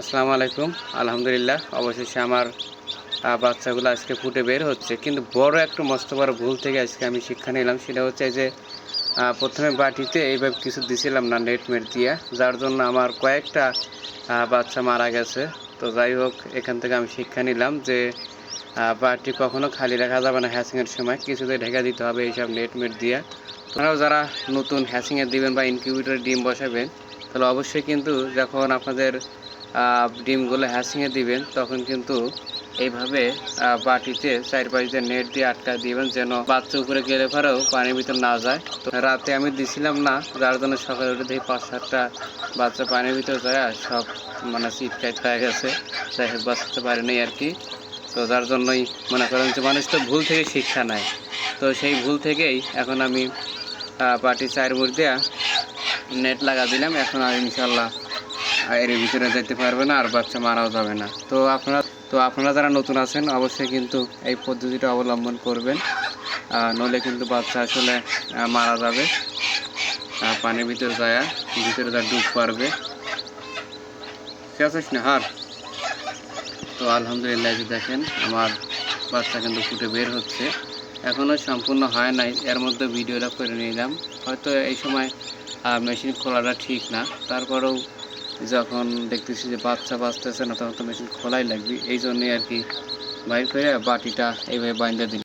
আসসালামু আলাইকুম। আলহামদুলিল্লাহ, অবশেষে আমার বাচ্চাগুলো আজকে ফুটে বের হচ্ছে। কিন্তু বড় একটা মস্ত বড় ভুল থেকে আজকে আমি শিক্ষা নিলাম, সেটা হচ্ছে যে প্রথমে বাটিতে এইভাবে কিছু দিছিলাম না নেট মেট দিয়ে, যার জন্য আমার কয়েকটা বাচ্চা মারা গেছে। তো যাই হোক, এখান থেকে আমি শিক্ষা নিলাম যে বাটি কখনো খালি রাখা যাবে না হ্যাচিংয়ের সময়। কিছুতে ঢেকে দিতে হবে এইসব নেট মেট দিয়ে। আপনারাও যারা নতুন হ্যাচিংয়ে দিবেন বা ইনকিউবেটরে ডিম বসাবেন, তাহলে অবশ্যই কিন্তু যখন আপনাদের ডিমগুলো হ্যাচিংয়ে দিবেন, তখন কিন্তু এইভাবে বাটিতে চারপাশে নেট দিয়ে আটকা দিবেন যেন বাচ্চা উপরে গেলে পরেও পানির ভিতর না যায়। তো রাতে আমি দিছিলাম না, যার জন্য সকালে উঠে দেখি পাঁচ সাতটা বাচ্চা পানির ভিতর যায় আর সব মানে সিটকাইট হয়ে গেছে। যাই হোক, বাঁচতে পারেনি আর কি। তো যার জন্যই মনে করেন যে মানুষ তো ভুল থেকে শিক্ষা নেয়। তো সেই ভুল থেকেই এখন আমি বাটি চার মুড় দেওয়া নেট লাগা দিলাম। এখন আর ইনশাল্লাহ এর ভিতরে যেতে পারবে না, আর বাচ্চা মারাও যাবে না। তো আপনারা তো আপনারা যারা নতুন আছেন, অবশ্যই কিন্তু এই পদ্ধতিটা অবলম্বন করবেন। নইলে কিন্তু বাচ্চা আসলে মারা যাবে। পানির ভিতরে যায়, ভিতরে যা ডুব পারবে। ঠিক আছে না হার। তো আলহামদুলিল্লাহ দেখেন, আমার বাচ্চা কিন্তু ফুটে বের হচ্ছে। এখনও সম্পূর্ণ হয় নাই। এর মধ্যে ভিডিওটা করে নিলাম। হয়তো এই সময় মেশিন খোলাটা ঠিক না। তারপরেও যখন দেখতেছি যে বাচ্চা বাঁচতেছে না, তখন তো মেশিন খোলাই লাগবে। এই জন্যই আর কি বাইর করে বাটিটা এইভাবে বাইন্দা দিন